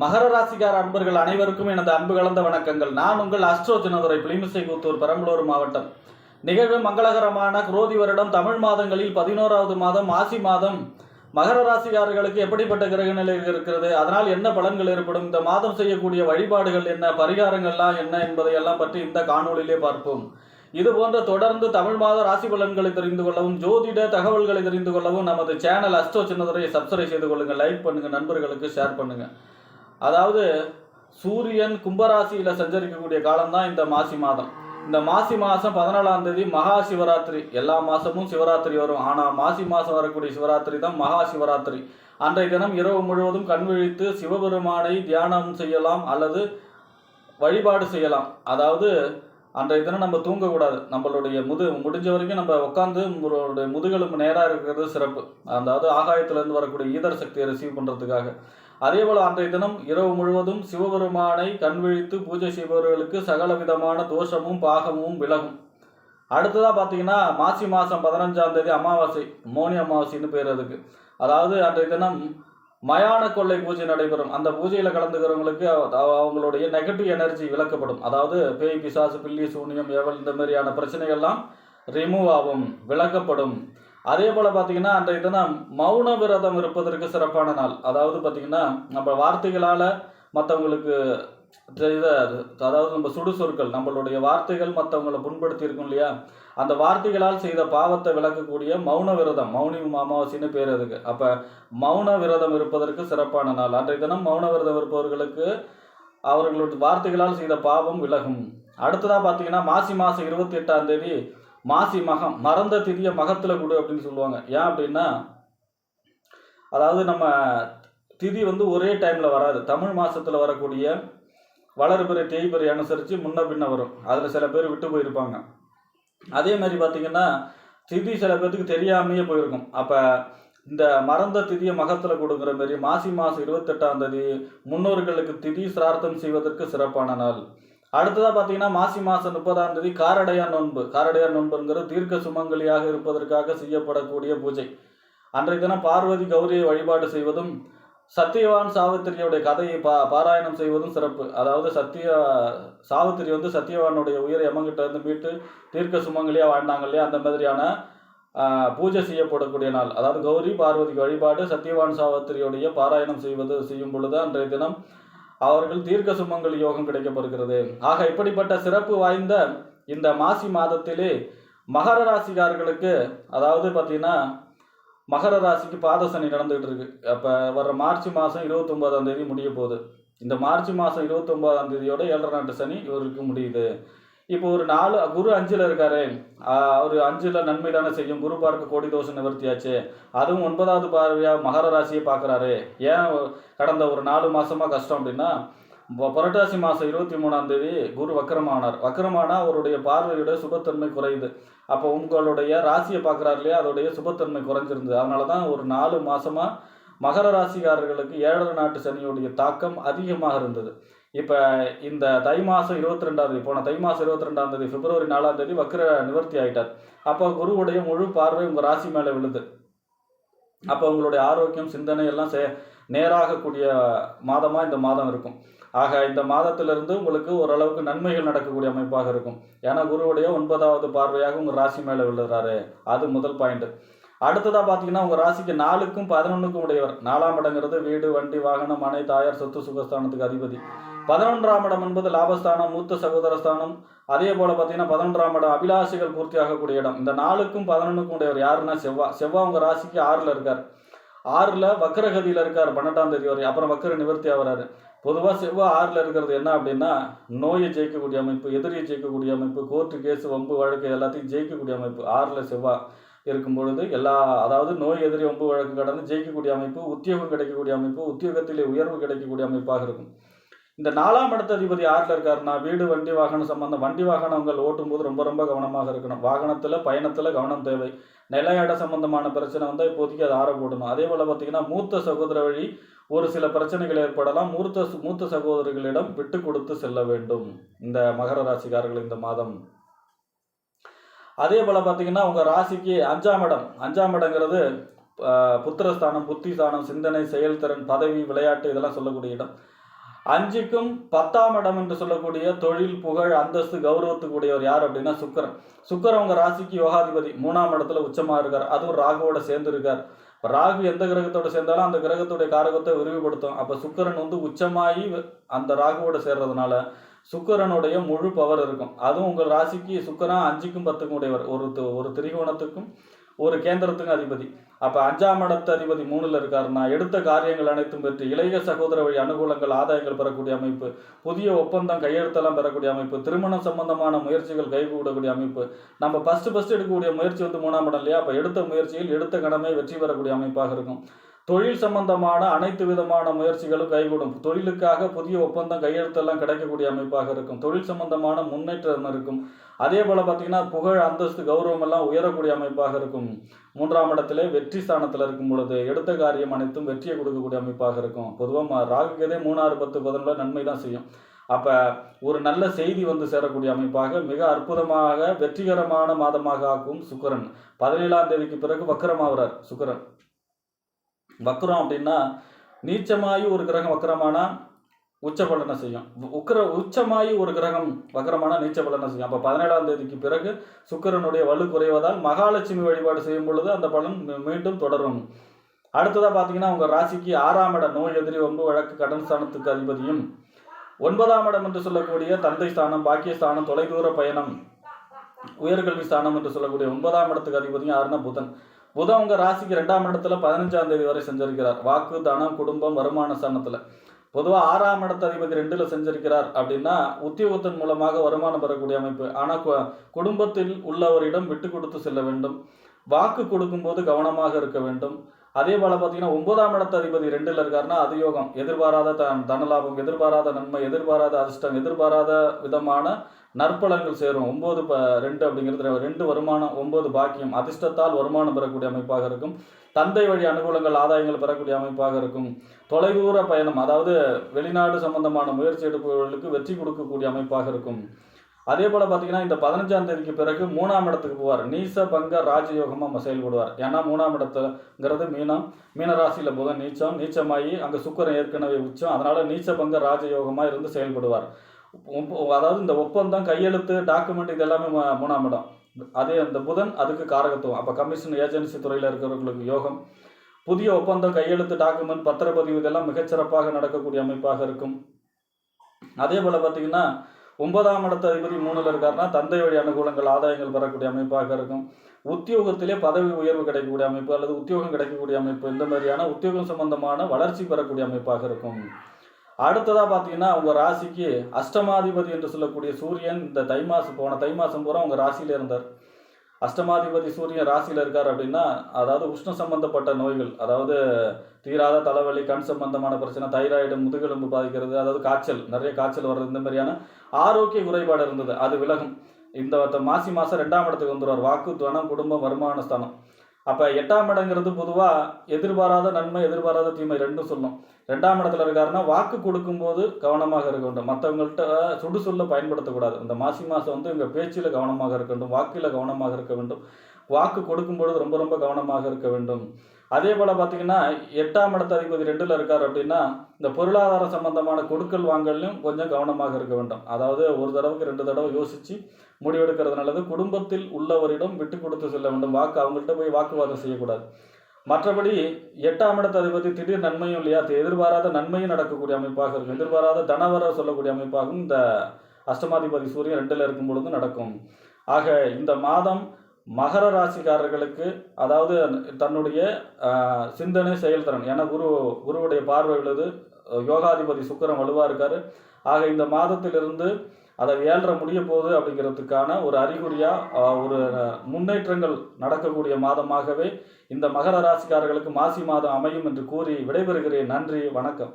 மகர ராசிக்கார அன்பர்கள் அனைவருக்கும் எனது அன்பு கலந்த வணக்கங்கள். நான் உங்கள் அஸ்ட்ரோ தினதுரை பிளிமிசை கூத்தூர் பெரம்பலூர் மாவட்டம். நிகழ்வு மங்களகரமான குரோதி வருடம் தமிழ் மாதங்களில் பதினோராவது மாதம் ஆசி மாதம். மகர ராசிக்காரர்களுக்கு எப்படிப்பட்ட கிரக நிலை இருக்கிறது? அதனால் என்ன பலன்கள் ஏற்படும்? இந்த மாதம் செய்யக்கூடிய வழிபாடுகள் என்ன? பரிகாரங்கள்லாம் என்ன என்பதையெல்லாம் பற்றி இந்த காணொளியிலே பார்ப்போம். இது போன்ற தொடர்ந்து தமிழ் மாத ராசி பலன்களை தெரிந்து கொள்ளவும் ஜோதிட தகவல்களை தெரிந்து கொள்ளவும் நமது சேனல் அஸ்டோ சின்னதுரையை சப்ஸ்கிரைப் செய்து கொள்ளுங்கள் லைக் பண்ணுங்கள் நண்பர்களுக்கு ஷேர் பண்ணுங்கள் அதாவது சூரியன் கும்பராசியில் சஞ்சரிக்கக்கூடிய காலம்தான் இந்த மாசி மாதம். இந்த மாசி மாதம் பதினாலாம் தேதி மகா சிவராத்திரி. எல்லா மாதமும் சிவராத்திரி வரும். ஆனால் மாசி மாதம் வரக்கூடிய சிவராத்திரி தான் மகா சிவராத்திரி. அன்றைய தினம் இரவு முழுவதும் கண் விழித்து சிவபெருமானை தியானம் செய்யலாம் அல்லது வழிபாடு செய்யலாம். அதாவது அன்றைய தினம் நம்ம தூங்கக்கூடாது. நம்மளுடைய முது முடிஞ்ச வரைக்கும் நம்ம உட்காந்து நம்மளுடைய முதுகெலும்பு நேராக இருக்கிறது சிறப்பு. அதாவது ஆகாயத்திலேருந்து வரக்கூடிய ஈதர் சக்தியை ரிசீவ் பண்ணுறதுக்காக அதேபோல் அன்றைய தினம் இரவு முழுவதும் சிவபெருமானை கண் விழித்து பூஜை செய்பவர்களுக்கு சகல விதமான தோஷமும் பாகமும் விலகும். அடுத்ததாக பார்த்தீங்கன்னா மாசி மாதம் பதினஞ்சாம் தேதி அமாவாசை மோனி அமாவாசைன்னு பேர் அதுக்கு. அதாவது அன்றைய தினம் மயான கொள்ளை பூஜை நடைபெறும். அந்த பூஜையில் கலந்துக்கிறவங்களுக்கு அவங்களுடைய நெகட்டிவ் எனர்ஜி விளக்கப்படும். அதாவது பேய் பிசாசு பில்லி சூனியம் ஏவல் இந்த மாதிரியான பிரச்சனைகள்லாம் ரிமூவ் ஆகும் விளக்கப்படும் அதே போல் பார்த்தீங்கன்னா அன்றைய தினம் மௌன விரதம் இருப்பதற்கு சிறப்பான நாள். அதாவது பார்த்தீங்கன்னா நம்ம வார்த்தைகளால் மற்றவங்களுக்கு இதை அதாவது நம்ம சுடுசொற்கள் நம்மளுடைய வார்த்தைகள் மற்றவங்களை புண்படுத்தி இருக்கும் இல்லையா? அந்த வார்த்தைகளால் செய்த பாவத்தை விளக்கக்கூடிய மௌன விரதம் மௌனி அமாவாசைன்னு பேர் அதுக்கு. அப்போ மௌன விரதம் இருப்பதற்கு சிறப்பான நாள். அன்றைய தினம் மௌன விரதம் இருப்பவர்களுக்கு அவர்களுடைய வார்த்தைகளால் செய்த பாவம் விலகும். அடுத்ததாக பார்த்தீங்கன்னா மாசி மாதம் இருபத்தி எட்டாம் தேதி மாசி மகம் மறந்த திதியை மகத்தில் கொடு அப்படின்னு சொல்லுவாங்க. ஏன் அப்படின்னா அதாவது நம்ம திதி வந்து ஒரே டைமில் வராது. தமிழ் மாதத்தில் வரக்கூடிய வளர்பிறை தேய்பிறை அனுசரித்து முன்ன பின்ன வரும். அதில் சில பேர் விட்டு போயிருப்பாங்க. அதே மாதிரி பார்த்தீங்கன்னா திதி சில பேர்த்துக்கு தெரியாமையே போயிருக்கும். அப்போ இந்த மறந்த திதியை மகத்தில் கொடுக்குற மாதிரி மாசி மாதம் இருபத்தெட்டாம் தேதி முன்னோர்களுக்கு திதி சிரார்த்தம் செய்வதற்கு சிறப்பான நாள். அடுத்ததாக பார்த்தீங்கன்னா மாசி மாதம் முப்பதாம் தேதி காரடையான் நோன்பு. காரடையார் நோன்புங்கிறது தீர்க்க சுமங்கலியாக இருப்பதற்காக செய்யப்படக்கூடிய பூஜை. அன்றைய தினம் பார்வதி கௌரியை வழிபாடு செய்வதும் சத்தியவான் சாவித்திரியுடைய கதையை பா பாராயணம் செய்வதும் சிறப்பு. அதாவது சத்திய சாவித்திரி வந்து சத்தியவானுடைய உயிரை எமங்கிட்ட இருந்து மீட்டு தீர்க்க சுமங்கலியாக வாழ்ந்தாங்க இல்லையா? அந்த மாதிரியான பூஜை செய்யப்படக்கூடிய நாள். அதாவது கௌரி பார்வதிக்கு வழிபாடு சத்தியவான் சாவித்திரியுடைய பாராயணம் செய்வது செய்யும் பொழுது அன்றைய தினம் அவர்கள் தீர்க்க சுமங்கல் யோகம் கிடைக்கப்படுகிறது. ஆக இப்படிப்பட்ட சிறப்பு வாய்ந்த இந்த மாசி மாதத்திலே மகர ராசிக்காரர்களுக்கு அதாவது பார்த்தீங்கன்னா மகர ராசிக்கு பாத சனி நடந்துகிட்டு இருக்கு. அப்போ வர்ற மார்ச் மாதம் இருபத்தொம்போதாம் தேதி முடிய போகுது. இந்த மார்ச் மாதம் இருபத்தொம்போதாம் தேதியோட ஏழரை நாட்டு சனி இவருக்கு முடியுது. இப்போ ஒரு நாலு குரு அஞ்சில் இருக்காரு. அவர் அஞ்சில் நன்மை தானே செய்யும். குரு பார்க்க கோடி தோஷம் நிவர்த்தியாச்சு. அதுவும் ஒன்பதாவது பார்வையாக மகர ராசியை பார்க்குறாரு. ஏன் கடந்த ஒரு நாலு மாசமா கஷ்டம் அப்படின்னா புரட்டாசி மாதம் இருபத்தி மூணாம் தேதி குரு வக்கரமானார். வக்கரமானா அவருடைய பார்வையோட சுபத்தன்மை குறையுது. அப்போ உங்களுடைய ராசியை பார்க்குறாரு இல்லையா? அதோடைய சுபத்தன்மை குறைஞ்சிருந்தது. அதனால தான் ஒரு நாலு மாசமா மகர ராசிக்காரர்களுக்கு ஏழரை நாட்டு சனியுடைய தாக்கம் அதிகமாக இருந்தது. இப்போ இந்த தை மாதம் இருபத்தி ரெண்டாம் தேதி போன தை மாதம் இருபத்தி ரெண்டாம் தேதி பிப்ரவரி நாலாம் தேதி வக்கர நிவர்த்தி ஆயிட்டார். அப்போ குருவுடைய முழு பார்வை உங்கள் ராசி மேலே விழுது. அப்போ உங்களுடைய ஆரோக்கியம் சிந்தனை எல்லாம் சே நேராகக்கூடிய மாதமாக இந்த மாதம் இருக்கும். ஆக இந்த மாதத்திலிருந்து உங்களுக்கு ஓரளவுக்கு நன்மைகள் நடக்கக்கூடிய அமைப்பாக இருக்கும். ஏன்னா குருவுடைய ஒன்பதாவது பார்வையாக உங்கள் ராசி மேலே விழுறாரு. அது முதல் பாயிண்ட் அடுத்ததாக பார்த்தீங்கன்னா உங்கள் ராசிக்கு நாலுக்கும் பதினொன்றுக்கும் உடையவர். நாலாம் இடங்கிறது வீடு வண்டி வாகனம் மனை தாயார் சொத்து சுகஸ்தானத்துக்கு அதிபதி. பதினொன்றாம் இடம் என்பது லாபஸ்தானம் மூத்த சகோதரஸ்தானம். அதே போல் பார்த்தீங்கன்னா பதினொன்றாம் இடம் அபிலாஷைகள் பூர்த்தி ஆகக்கூடிய இடம். இந்த நாலுக்கும் பதினொன்றுக்கும் உடையவர் யாருன்னா செவ்வா. செவ்வா உங்கள் ராசிக்கு ஆறில் இருக்கார். ஆறில் வக்கரகதியில் இருக்கார் பன்னெண்டாம் தேதி வரை. அப்புறம் வக்கர நிவர்த்தி ஆகிறாரு பொதுவாக செவ்வாய் ஆறில் இருக்கிறது என்ன அப்படின்னா நோயை ஜெயிக்கக்கூடிய அமைப்பு எதிரியை ஜெயிக்கக்கூடிய அமைப்பு கோர்ட்டு கேஸ் வம்பு வழக்கு எல்லாத்தையும் ஜெயிக்கக்கூடிய அமைப்பு. ஆறில் செவ்வாய் இருக்கும் பொழுது எல்லா அதாவது நோய் எதிரி வம்பு வழக்கு கடந்து ஜெயிக்கக்கூடிய அமைப்பு உத்தியோகம் கிடைக்கக்கூடிய அமைப்பு உத்தியோகத்திலே உயர்வு கிடைக்கக்கூடிய அமைப்பாக இருக்கும். இந்த நாலாம் இடத்த அதிபதி யாரில் இருக்காருன்னா வீடு வண்டி வாகனம் சம்பந்தம். வண்டி வாகனங்கள் ஓட்டும்போது ரொம்ப ரொம்ப கவனமாக இருக்கணும். வாகனத்தில் பயணத்தில் கவனம் தேவை. நில இட சம்பந்தமான பிரச்சனை வந்தால் இப்போதைக்கு அது ஆற போடணும். அதே போல் பார்த்தீங்கன்னா மூத்த சகோதர வழி ஒரு சில பிரச்சனைகள் ஏற்படலாம். மூத்த மூத்த சகோதரர்களிடம் விட்டு கொடுத்து செல்ல வேண்டும். இந்த மகர ராசிக்காரர்கள் இந்த மாதம். அதே போல் பார்த்தீங்கன்னா உங்கள் ராசிக்கு அஞ்சாம் இடம். அஞ்சாம் இடங்கிறது புத்திரஸ்தானம் புத்திஸ்தானம் சிந்தனை செயல்திறன் பதவி விளையாட்டு இதெல்லாம் சொல்லக்கூடிய இடம். அஞ்சுக்கும் பத்தாம் இடம் என்று சொல்லக்கூடிய தொழில் புகழ் அந்தஸ்து கௌரவத்துக்கு உடையவர் யார் அப்படின்னா சுக்கரன். சுக்கரன் உங்க ராசிக்கு யோகாதிபதி. மூணாம் இடத்துல உச்சமா இருக்கார். அதுவும் ராகுவோட சேர்ந்து இருக்கார் ராகு எந்த கிரகத்தோட சேர்ந்தாலும் அந்த கிரகத்துடைய காரகத்தை விரிவுபடுத்தும். அப்ப சுக்கரன் வந்து உச்சமாகி அந்த ராகுவோட சேர்றதுனால சுக்கரனுடைய முழு பவர் இருக்கும். அதுவும் உங்கள் ராசிக்கு சுக்கரன் அஞ்சுக்கும் பத்துக்கும் உடையவர். ஒரு ஒரு திரிகோணத்துக்கும் ஒரு கேந்திரத்துக்கும் அதிபதி. அப்போ அஞ்சாம் இடத்து அதிபதி மூணுல இருக்காருன்னா எடுத்த காரியங்கள் அனைத்தும் பெற்று இளைய சகோதர வழி அனுகூலங்கள் ஆதாயங்கள் பெறக்கூடிய அமைப்பு புதிய ஒப்பந்தம் கையெழுத்தெல்லாம் பெறக்கூடிய அமைப்பு திருமணம் சம்பந்தமான முயற்சிகள் கைகூடக்கூடிய அமைப்பு. நம்ம ஃபஸ்ட்டு ஃபஸ்ட்டு எடுக்கக்கூடிய முயற்சி வந்து மூணாம் இடம் இல்லையா? அப்ப எடுத்த முயற்சியில் எடுத்த கடமை வெற்றி பெறக்கூடிய அமைப்பாக இருக்கும். தொழில் சம்பந்தமான அனைத்து விதமான முயற்சிகளும் கைகூடும். தொழிலுக்காக புதிய ஒப்பந்தம் கையெழுத்தெல்லாம் கிடைக்கக்கூடிய அமைப்பாக இருக்கும். தொழில் சம்பந்தமான முன்னேற்றம் இருக்கும். அதே போல பார்த்தீங்கன்னா புகழ் அந்தஸ்து கௌரவம் எல்லாம் உயரக்கூடிய அமைப்பாக இருக்கும். மூன்றாம் இடத்திலே வெற்றி ஸ்தானத்தில் இருக்கும் பொழுது எடுத்த காரியம் அனைத்தும் வெற்றியை கொடுக்கக்கூடிய அமைப்பாக இருக்கும். பொதுவாக ராகுக்கதே மூணாறு பத்து பதினொன்று நன்மை தான் செய்யும். அப்போ ஒரு நல்ல செய்தி வந்து சேரக்கூடிய அமைப்பாக மிக அற்புதமாக வெற்றிகரமான மாதமாக ஆக்கும் சுக்கரன். பதினேழாம் தேதிக்கு பிறகு வக்கரமாகிறார் சுக்கரன். வக்ரம் அப்படின்னா நீச்சமாயி ஒரு கிரகம் வக்கரமானா உச்ச பலனை செய்யும் உக்கர உச்சமாயி ஒரு கிரகம் வக்கரமான நீச்ச பலனை செய்யும். அப்போ பதினேழாம் தேதிக்கு பிறகு சுக்கிரனுடைய வலு குறைவதால் மகாலட்சுமி வழிபாடு செய்யும் பொழுது அந்த பலன் மீண்டும் தொடரும். அடுத்ததாக பார்த்தீங்கன்னா உங்கள் ராசிக்கு ஆறாம் இடம் நோய் எதிரி வம்பு வழக்கு கடன் ஸ்தானத்துக்கு அதிபதியும் ஒன்பதாம் இடம் என்று சொல்லக்கூடிய தந்தை ஸ்தானம் பாக்கியஸ்தானம் தொலைதூர பயணம் உயர்கல்வி ஸ்தானம் என்று சொல்லக்கூடிய ஒன்பதாம் இடத்துக்கு அதிபதியும் யாருன்னா புதன். புதன் உங்க ராசிக்கு ரெண்டாம் இடத்துல பதினஞ்சாம் தேதி வரை செஞ்சிருக்கிறார். வாக்கு தனம் குடும்பம் வருமான ஸ்தானத்தில் பொதுவாக ஆறாம் இடத்து அதிபதி ரெண்டில் செஞ்சிருக்கிறார் அப்படின்னா உத்தியோகத்தின் மூலமாக வருமானம் பெறக்கூடிய அமைப்பு. ஆனால் கு- குடும்பத்தில் உள்ளவரிடம் விட்டு கொடுத்து செல்ல வேண்டும். வாக்கு கொடுக்கும்போது கவனமாக இருக்க வேண்டும். அதே போல் பார்த்தீங்கன்னா ஒன்பதாம் இடத்த அதிபதி ரெண்டில் இருக்காருன்னா அது யோகம் எதிர்பாராத த தனலாபம் எதிர்பாராத நன்மை எதிர்பாராத அதிர்ஷ்டம் எதிர்பாராத விதமான நற்பலங்கள் சேரும். ஒம்பது ப ரெண்டு அப்படிங்கிறது ரெண்டு வருமானம் ஒம்பது பாக்கியம். அதிர்ஷ்டத்தால் வருமானம் பெறக்கூடிய அமைப்பாக இருக்கும். தந்தை வழி அனுகூலங்கள் ஆதாயங்கள் பெறக்கூடிய அமைப்பாக இருக்கும். தொலைதூர பயணம் அதாவது வெளிநாடு சம்பந்தமான முயற்சி எடுப்பவர்களுக்கு வெற்றி கொடுக்கக்கூடிய அமைப்பாக இருக்கும். அதே போல் பார்த்தீங்கன்னா இந்த பதினஞ்சாம் தேதிக்கு பிறகு மூணாம் இடத்துக்கு போவார். நீச பங்க ராஜயோகமாக செயல்படுவார். ஏன்னா மூணாம் இடத்துங்கிறது மீனம் மீனராசியில் புதன் நீச்சம் நீச்சமாகி அங்கே சுக்கரம் ஏற்கனவே உச்சம். அதனால் நீச்ச பங்க ராஜயோகமாக இருந்து செயல்படுவார். அதாவது இந்த ஒப்பந்தம் கையெழுத்து டாக்குமெண்ட் இது எல்லாமே மூணாம் இடம். அதே அந்த புதன் அதுக்கு காரகத்துவம். அப்போ கமிஷன் ஏஜென்சி துறையில் இருக்கிறவர்களுக்கு யோகம். புதிய ஒப்பந்தம் கையெழுத்து டாக்குமெண்ட் பத்திரப்பதிவு இதெல்லாம் மிகச்சிறப்பாக நடக்கக்கூடிய அமைப்பாக இருக்கும். அதே போல் பார்த்தீங்கன்னா ஒன்பதாம் இடத்து அதிபதி மூணுல இருக்காருன்னா தந்தை வழி அனுகூலங்கள் ஆதாயங்கள் பெறக்கூடிய அமைப்பாக இருக்கும். உத்தியோகத்திலே பதவி உயர்வு கிடைக்கக்கூடிய அமைப்பு அல்லது உத்தியோகம் கிடைக்கக்கூடிய அமைப்பு இந்த மாதிரியான உத்தியோகம் சம்பந்தமான வளர்ச்சி பெறக்கூடிய அமைப்பாக இருக்கும். அடுத்ததாக பார்த்தீங்கன்னா அவங்க ராசிக்கு அஷ்டமாதிபதி என்று சொல்லக்கூடிய சூரியன் இந்த தை மாசம் போன தை மாதம் பூரா அவங்க ராசியில இருந்தார். அஷ்டமாதிபதி சூரியன் ராசியில் இருக்கார் அப்படின்னா அதாவது உஷ்ண சம்பந்தப்பட்ட நோய்கள் அதாவது தீராத தலைவலி கண் சம்பந்தமான பிரச்சனை தைராய்டு முதுகெலும்பு பாதிக்கிறது அதாவது காய்ச்சல் நிறைய காய்ச்சல் வர்றது இந்த மாதிரியான ஆரோக்கிய குறைபாடு இருந்தது. அது விலகும். இந்த மாசி மாதம் ரெண்டாம் இடத்துக்கு வந்துருவார். வாக்கு துவனம் குடும்பம் வருமான ஸ்தானம் அப்போ எட்டாம் இடங்கிறது பொதுவாக எதிர்பாராத நன்மை எதிர்பாராத தீமை ரெண்டும் சொல்லும். ரெண்டாம் இடத்துல இருக்காருன்னா வாக்கு கொடுக்கும்போது கவனமாக இருக்க வேண்டும். மற்றவங்கள்ட்ட சுடுசொல்ல பயன்படுத்தக்கூடாது. இந்த மாசி மாதம் வந்து இங்கே பேச்சில் கவனமாக இருக்க வேண்டும் வாக்கில் கவனமாக இருக்க வேண்டும். வாக்கு கொடுக்கும்பொழுது ரொம்ப ரொம்ப கவனமாக இருக்க வேண்டும். அதே போல் பார்த்தீங்கன்னா எட்டாம் இடத்த அதிபதி ரெண்டில் இருக்கார் அப்படின்னா இந்த பொருளாதார சம்பந்தமான கொடுக்கல் வாங்கல்லையும் கொஞ்சம் கவனமாக இருக்க வேண்டும். அதாவது ஒரு தடவைக்கு ரெண்டு தடவை யோசித்து முடிவெடுக்கிறது நல்லது. குடும்பத்தில் உள்ளவரிடம் விட்டு கொடுத்து செல்ல வேண்டும். வாக்கு அவங்கள்ட்ட போய் வாக்குவாதம் செய்யக்கூடாது. மற்றபடி எட்டாம் இடத்து அதிபதி திடீர் நன்மையும் இல்லையா? அது எதிர்பாராத நன்மையும் நடக்கக்கூடிய அமைப்பாக இருக்கும். எதிர்பாராத தனவர சொல்லக்கூடிய அமைப்பாகவும் இந்த அஷ்டமாதிபதி சூரியன் ரெண்டில் இருக்கும் பொழுது நடக்கும். ஆக இந்த மாதம் மகர ராசிக்காரர்களுக்கு அதாவது தன்னுடைய சிந்தனை செயல்திறன் ஏன்னா குரு குருவுடைய பார்வை உள்ளது யோகாதிபதி சுக்கரம் வலுவாக இருக்கார். ஆக இந்த மாதத்திலிருந்து அதை ஏழரை முடிய போகுது அப்படிங்கிறதுக்கான ஒரு அறிகுறியா ஒரு முன்னேற்றங்கள் நடக்கக்கூடிய மாதமாகவே இந்த மகர ராசிக்காரர்களுக்கு மாசி மாதம் அமையும் என்று கூறி விடைபெறுகிறேன். நன்றி வணக்கம்.